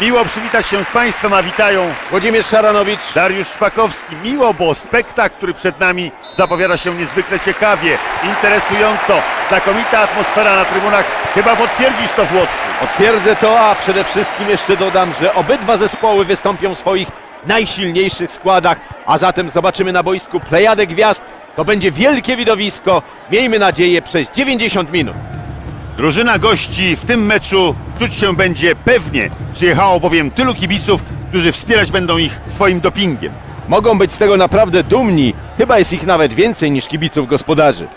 Miło przywitać się z Państwem, a witają Włodzimierz Szaranowicz. Dariusz Szpakowski. Miło, bo spektakl, który przed nami zapowiada się niezwykle ciekawie, interesująco. Znakomita atmosfera na trybunach. Chyba potwierdzisz to Włodku. Potwierdzę to, a przede wszystkim jeszcze dodam, że obydwa zespoły wystąpią w swoich najsilniejszych składach, a zatem zobaczymy na boisku plejadę gwiazd. To będzie wielkie widowisko. Miejmy nadzieję przez 90 minut. Drużyna gości w tym meczu czuć się będzie pewnie. Przyjechało bowiem tylu kibiców, którzy wspierać będą ich swoim dopingiem. Mogą być z tego naprawdę dumni. Chyba jest ich nawet więcej niż kibiców gospodarzy.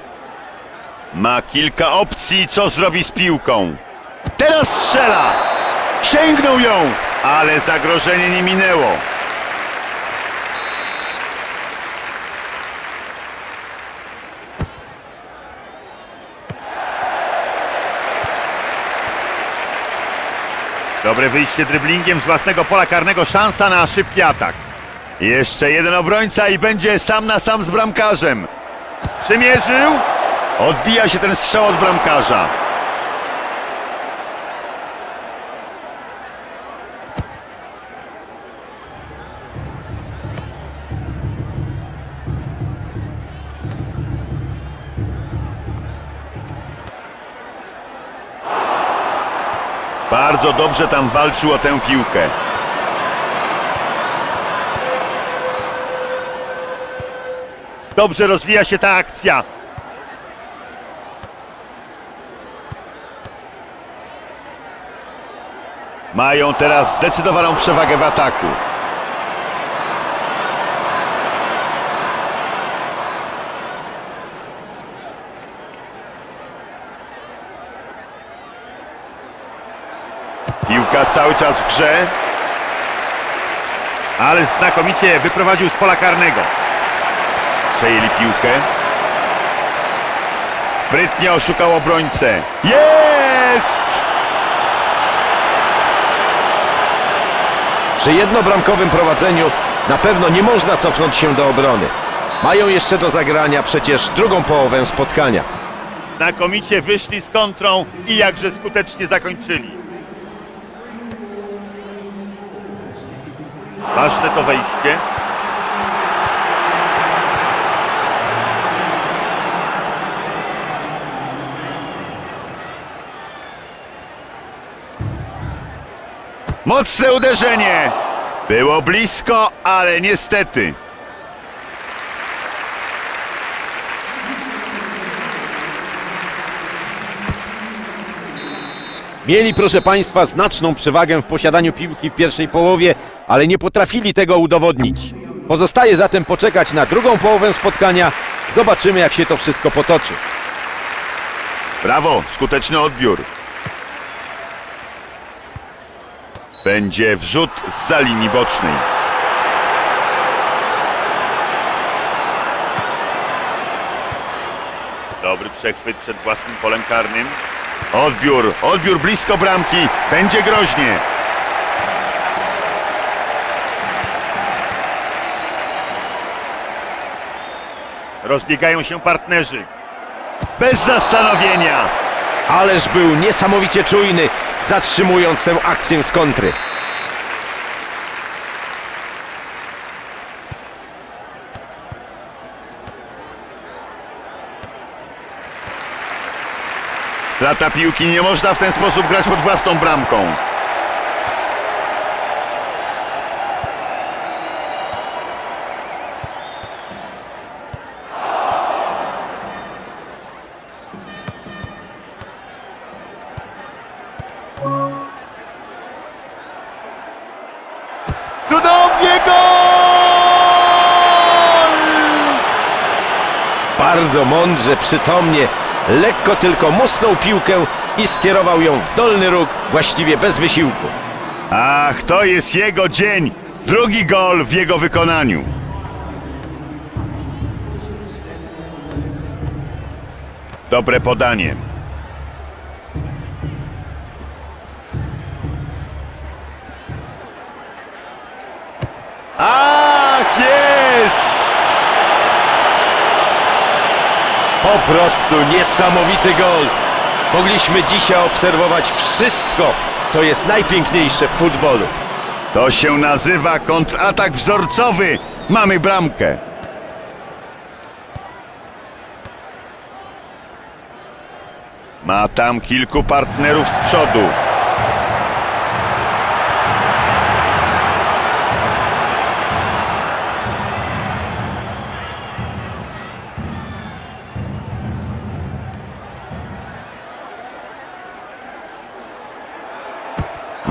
Ma kilka opcji, co zrobi z piłką. Teraz strzela! Sięgnął ją, ale zagrożenie nie minęło. Dobre wyjście dryblingiem z własnego pola karnego, szansa na szybki atak. Jeszcze jeden obrońca i będzie sam na sam z bramkarzem. Przymierzył. Odbija się ten strzał od bramkarza. Bardzo dobrze tam walczył o tę piłkę. Dobrze rozwija się ta akcja. Mają teraz zdecydowaną przewagę w ataku. Piłka cały czas w grze. Ale znakomicie wyprowadził z pola karnego. Przejęli piłkę. Sprytnie oszukał obrońcę. Jest! Przy jednobramkowym prowadzeniu na pewno nie można cofnąć się do obrony. Mają jeszcze do zagrania przecież drugą połowę spotkania. Znakomicie wyszli z kontrą i jakże skutecznie zakończyli. Ważne to wejście. Mocne uderzenie. Było blisko, ale niestety. Mieli, proszę Państwa, znaczną przewagę w posiadaniu piłki w pierwszej połowie, ale nie potrafili tego udowodnić. Pozostaje zatem poczekać na drugą połowę spotkania. Zobaczymy, jak się to wszystko potoczy. Brawo, skuteczny odbiór. Będzie wrzut z linii bocznej. Dobry przechwyt przed własnym polem karnym. Odbiór, odbiór blisko bramki. Będzie groźnie. Rozbiegają się partnerzy. Bez zastanowienia. Ależ był niesamowicie czujny, zatrzymując tę akcję z kontry. Strata piłki nie można w ten sposób grać pod własną bramką. Bardzo mądrze, przytomnie, lekko tylko musnął piłkę i skierował ją w dolny róg, właściwie bez wysiłku. Ach, to jest jego dzień. Drugi gol w jego wykonaniu. Dobre podanie. Po prostu niesamowity gol. Mogliśmy dzisiaj obserwować wszystko, co jest najpiękniejsze w futbolu. To się nazywa kontratak wzorcowy. Mamy bramkę. Ma tam kilku partnerów z przodu.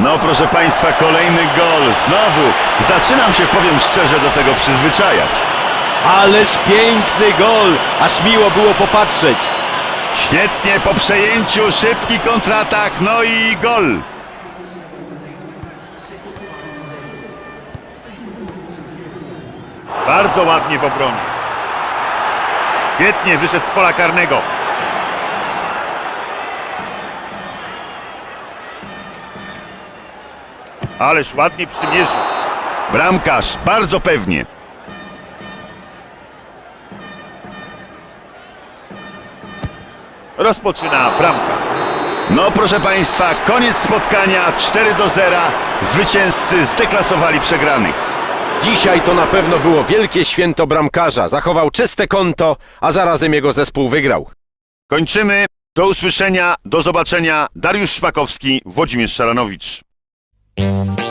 No proszę Państwa, kolejny gol. Znowu zaczynam się, powiem szczerze, do tego przyzwyczajać. Ależ piękny gol, aż miło było popatrzeć. Świetnie po przejęciu, szybki kontratak, no i gol. Bardzo ładnie w obronie. Świetnie wyszedł z pola karnego. Ależ ładnie przymierzył. Bramkarz, bardzo pewnie. rozpoczyna bramka. No proszę Państwa, koniec spotkania 4 do 0. Zwycięzcy zdeklasowali przegranych. Dzisiaj to na pewno było wielkie święto bramkarza. Zachował czyste konto, a zarazem jego zespół wygrał. Kończymy. Do usłyszenia, do zobaczenia. Dariusz Szpakowski, Włodzimierz Szaranowicz. Música